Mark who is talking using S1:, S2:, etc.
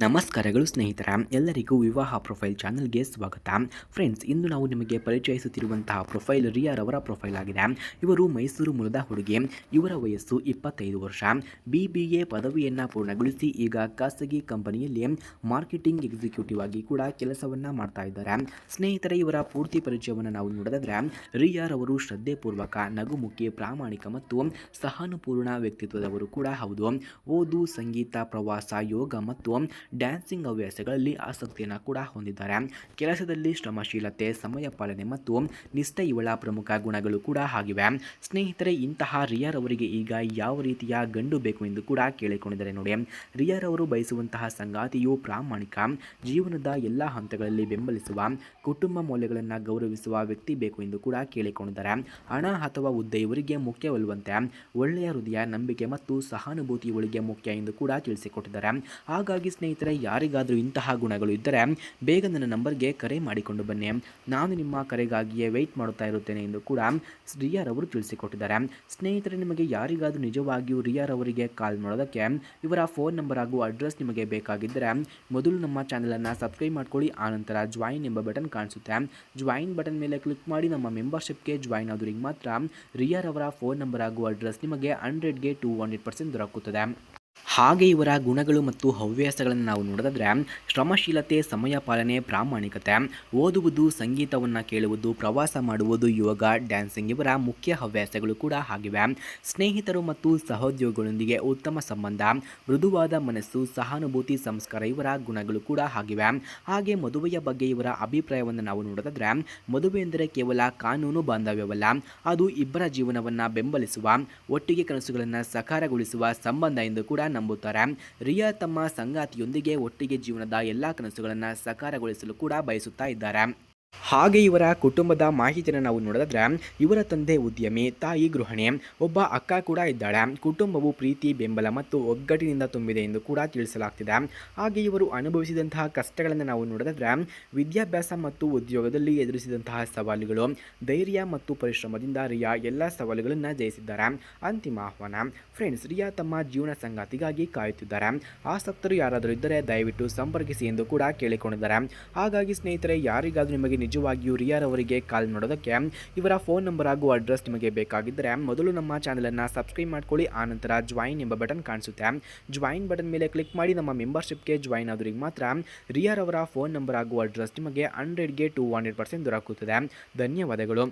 S1: ನಮಸ್ಕಾರಗಳು ಸ್ನೇಹಿತರ, ಎಲ್ಲರಿಗೂ ವಿವಾಹ ಪ್ರೊಫೈಲ್ ಚಾನಲ್ಗೆ ಸ್ವಾಗತ. ಫ್ರೆಂಡ್ಸ್, ಇಂದು ನಾವು ನಿಮಗೆ ಪರಿಚಯಿಸುತ್ತಿರುವಂತಹ ಪ್ರೊಫೈಲ್ ರಿಯಾರ್ ಅವರ ಪ್ರೊಫೈಲ್ ಆಗಿದೆ. ಇವರು ಮೈಸೂರು ಮೂಲದ ಹುಡುಗಿ. ಇವರ ವಯಸ್ಸು ಇಪ್ಪತ್ತೈದು ವರ್ಷ. ಬಿ ಬಿ ಎ ಪದವಿಯನ್ನು ಪೂರ್ಣಗೊಳಿಸಿ ಈಗ ಖಾಸಗಿ ಕಂಪನಿಯಲ್ಲಿ ಮಾರ್ಕೆಟಿಂಗ್ ಎಕ್ಸಿಕ್ಯೂಟಿವ್ ಆಗಿ ಕೂಡ ಕೆಲಸವನ್ನು ಮಾಡ್ತಾ ಇದ್ದಾರೆ. ಸ್ನೇಹಿತರೆ, ಇವರ ಪೂರ್ತಿ ಪರಿಚಯವನ್ನು ನಾವು ನೋಡಿದ್ರೆ ರಿಯಾರ್ ಅವರು ಶ್ರದ್ಧೆಪೂರ್ವಕ, ನಗುಮುಖಿ, ಪ್ರಾಮಾಣಿಕ ಮತ್ತು ಸಹಾನುಪೂರ್ಣ ವ್ಯಕ್ತಿತ್ವದವರು ಕೂಡ ಹೌದು. ಓದು, ಸಂಗೀತ, ಪ್ರವಾಸ, ಯೋಗ ಮತ್ತು ಡ್ಯಾನ್ಸಿಂಗ್ ಹವ್ಯಾಸಗಳಲ್ಲಿ ಆಸಕ್ತಿಯನ್ನು ಕೂಡ ಹೊಂದಿದ್ದಾರೆ. ಕೆಲಸದಲ್ಲಿ ಶ್ರಮಶೀಲತೆ, ಸಮಯ ಪಾಲನೆ ಮತ್ತು ನಿಷ್ಠೆ ಇವಳ ಪ್ರಮುಖ ಗುಣಗಳು ಕೂಡ ಆಗಿವೆ. ಸ್ನೇಹಿತರೆ, ಇಂತಹ ರಿಯರ್ ಅವರಿಗೆ ಈಗ ಯಾವ ರೀತಿಯ ಗಂಡು ಬೇಕು ಎಂದು ಕೂಡ ಕೇಳಿಕೊಂಡಿದ್ದಾರೆ ನೋಡಿ. ರಿಯರ್ ಅವರು ಬಯಸುವಂತಹ ಸಂಗಾತಿಯು ಪ್ರಾಮಾಣಿಕ, ಜೀವನದ ಎಲ್ಲ ಹಂತಗಳಲ್ಲಿ ಬೆಂಬಲಿಸುವ, ಕುಟುಂಬ ಮೌಲ್ಯಗಳನ್ನು ಗೌರವಿಸುವ ವ್ಯಕ್ತಿ ಬೇಕು ಎಂದು ಕೂಡ ಕೇಳಿಕೊಂಡಿದ್ದಾರೆ. ಹಣ ಅಥವಾ ಹುದ್ದೆ ಇವರಿಗೆ ಮುಖ್ಯವಲ್ಲವಂತೆ ಒಳ್ಳೆಯ ಹೃದಯ, ನಂಬಿಕೆ ಮತ್ತು ಸಹಾನುಭೂತಿ ಇವಳಿಗೆ ಮುಖ್ಯ ಎಂದು ಕೂಡ ತಿಳಿಸಿಕೊಟ್ಟಿದ್ದಾರೆ. ಹಾಗಾಗಿ ಸ್ನೇಹಿತರೆ ಯಾರಿಗಾದರೂ ಇಂತಹ ಗುಣಗಳು ಇದ್ದರೆ ಬೇಗ ನನ್ನ ನಂಬರ್ಗೆ ಕರೆ ಮಾಡಿಕೊಂಡು ಬನ್ನಿ. ನಾನು ನಿಮ್ಮ ಕರೆಗಾಗಿಯೇ ವೆಯ್ಟ್ ಮಾಡುತ್ತಾ ಇರುತ್ತೇನೆ ಎಂದು ಕೂಡ ರಿಯಾರ್ ಅವರು ತಿಳಿಸಿಕೊಟ್ಟಿದ್ದಾರೆ. ಸ್ನೇಹಿತರೆ, ನಿಮಗೆ ಯಾರಿಗಾದರೂ ನಿಜವಾಗಿಯೂ ರಿಯಾರ್ ಅವರಿಗೆ ಕಾಲ್ ಮಾಡೋದಕ್ಕೆ ಇವರ ಫೋನ್ ನಂಬರ್ ಹಾಗೂ ಅಡ್ರೆಸ್ ನಿಮಗೆ ಬೇಕಾಗಿದ್ದರೆ ಮೊದಲು ನಮ್ಮ ಚಾನಲನ್ನು ಸಬ್ಸ್ಕ್ರೈಬ್ ಮಾಡ್ಕೊಳ್ಳಿ ಆನಂತರ ಜಾಯಿನ್ ಎಂಬ ಬಟನ್ ಕಾಣಿಸುತ್ತೆ. ಜಾಯಿನ್ ಬಟನ್ ಮೇಲೆ ಕ್ಲಿಕ್ ಮಾಡಿ ನಮ್ಮ ಮೆಂಬರ್ಶಿಪ್ಗೆ ಜಾಯಿನ್ ಆದವರಿಗೆ ಮಾತ್ರ ರಿಯಾರ್ ಅವರ ಫೋನ್ ನಂಬರ್ ಹಾಗೂ ಅಡ್ರೆಸ್ ನಿಮಗೆ ಹಂಡ್ರೆಡ್ಗೆ ಟು ಹಂಡ್ರೆಡ್ ಪರ್ಸೆಂಟ್ ದೊರಕುತ್ತದೆ. ಹಾಗೆ ಇವರ ಗುಣಗಳು ಮತ್ತು ಹವ್ಯಾಸಗಳನ್ನು ನಾವು ನೋಡಿದ್ರೆ ಶ್ರಮಶೀಲತೆ, ಸಮಯ ಪಾಲನೆ, ಪ್ರಾಮಾಣಿಕತೆ, ಓದುವುದು, ಸಂಗೀತವನ್ನು ಕೇಳುವುದು, ಪ್ರವಾಸ ಮಾಡುವುದು, ಯೋಗ ಡ್ಯಾನ್ಸಿಂಗ್ ಇವರ ಮುಖ್ಯ ಹವ್ಯಾಸಗಳು ಕೂಡ ಆಗಿವೆ. ಸ್ನೇಹಿತರು ಮತ್ತು ಸಹೋದ್ಯೋಗಿಗಳೊಂದಿಗೆ ಉತ್ತಮ ಸಂಬಂಧ, ಮೃದುವಾದ ಮನಸ್ಸು, ಸಹಾನುಭೂತಿ, ಸಂಸ್ಕಾರ ಇವರ ಗುಣಗಳು ಕೂಡ ಆಗಿವೆ. ಹಾಗೆ ಮದುವೆಯ ಬಗ್ಗೆ ಇವರ ಅಭಿಪ್ರಾಯವನ್ನು ನಾವು ನೋಡಿದ್ರೆ ಮದುವೆ ಎಂದರೆ ಕೇವಲ ಕಾನೂನು ಬಾಂಧವ್ಯವಲ್ಲ, ಅದು ಇಬ್ಬರ ಜೀವನವನ್ನು ಬೆಂಬಲಿಸುವ, ಒಟ್ಟಿಗೆ ಕನಸುಗಳನ್ನು ಸಕಾರಗೊಳಿಸುವ ಸಂಬಂಧ ಎಂದು ಕೂಡ ನಂಬುತ್ತಾರೆ ರಿಯಾ ತಮ್ಮ ಸಂಗಾತಿಯೊಂದಿಗೆ ಒಟ್ಟಿಗೆ ಜೀವನದ ಎಲ್ಲಾ ಕನಸುಗಳನ್ನು ಸಕಾರಗೊಳಿಸಲು ಕೂಡ ಬಯಸುತ್ತಾ ಇದ್ದಾರೆ. ಹಾಗೆ ಇವರ ಕುಟುಂಬದ ಮಾಹಿತಿಯನ್ನು ನಾವು ನೋಡಿದ್ರೆ ಇವರ ತಂದೆ ಉದ್ಯಮಿ, ತಾಯಿ ಗೃಹಿಣಿ, ಒಬ್ಬ ಅಕ್ಕ ಕೂಡ ಇದ್ದಾಳೆ. ಕುಟುಂಬವು ಪ್ರೀತಿ, ಬೆಂಬಲ ಮತ್ತು ಒಗ್ಗಟ್ಟಿನಿಂದ ತುಂಬಿದೆ ಎಂದು ಕೂಡ ತಿಳಿಸಲಾಗ್ತಿದೆ. ಹಾಗೆ ಇವರು ಅನುಭವಿಸಿದಂತಹ ಕಷ್ಟಗಳನ್ನು ನಾವು ನೋಡಿದ್ರೆ ವಿದ್ಯಾಭ್ಯಾಸ ಮತ್ತು ಉದ್ಯೋಗದಲ್ಲಿ ಎದುರಿಸಿದಂತಹ ಸವಾಲುಗಳು, ಧೈರ್ಯ ಮತ್ತು ಪರಿಶ್ರಮದಿಂದ ರಿಯಾ ಎಲ್ಲ ಸವಾಲುಗಳನ್ನು ಜಯಿಸಿದ್ದಾರೆ. ಅಂತಿಮ ಆಹ್ವಾನ, ಫ್ರೆಂಡ್ಸ್, ರಿಯಾ ತಮ್ಮ ಜೀವನ ಸಂಗಾತಿಗಾಗಿ ಕಾಯುತ್ತಿದ್ದಾರೆ. ಆಸಕ್ತರು ಯಾರಾದರೂ ಇದ್ದರೆ ದಯವಿಟ್ಟು ಸಂಪರ್ಕಿಸಿ ಎಂದು ಕೂಡ ಕೇಳಿಕೊಂಡಿದ್ದಾರೆ. ಹಾಗಾಗಿ ಸ್ನೇಹಿತರೆ, ಯಾರಿಗಾದರೂ ನಿಮಗೆ ನಿಜವಾಗಿಯೂ ರಿಯಾರ್ ಅವರಿಗೆ ಕಾಲ್ ಮಾಡೋದಕ್ಕೆ ಇವರ ಫೋನ್ ನಂಬರ್ ಹಾಗೂ ಅಡ್ರೆಸ್ ನಿಮಗೆ ಬೇಕಾಗಿದ್ದರೆ ಮೊದಲು ನಮ್ಮ ಚಾನಲನ್ನು ಸಬ್ಸ್ಕ್ರೈಬ್ ಮಾಡ್ಕೊಳ್ಳಿ ಆನಂತರ ಜಾಯಿನ್ ಎಂಬ ಬಟನ್ ಕಾಣಿಸುತ್ತೆ. ಜಾಯಿನ್ ಬಟನ್ ಮೇಲೆ ಕ್ಲಿಕ್ ಮಾಡಿ ನಮ್ಮ ಮೆಂಬರ್ಶಿಪ್ಗೆ ಜಾಯಿನ್ ಆದವರಿಗೆ ಮಾತ್ರ ರಿಯಾರ್ ಅವರ ಫೋನ್ ನಂಬರ್ ಹಾಗೂ ಅಡ್ರೆಸ್ ನಿಮಗೆ ಹಂಡ್ರೆಡ್ಗೆ ಟು ಹಂಡ್ರೆಡ್ ಪರ್ಸೆಂಟ್ ದೊರಕುತ್ತದೆ. ಧನ್ಯವಾದಗಳು.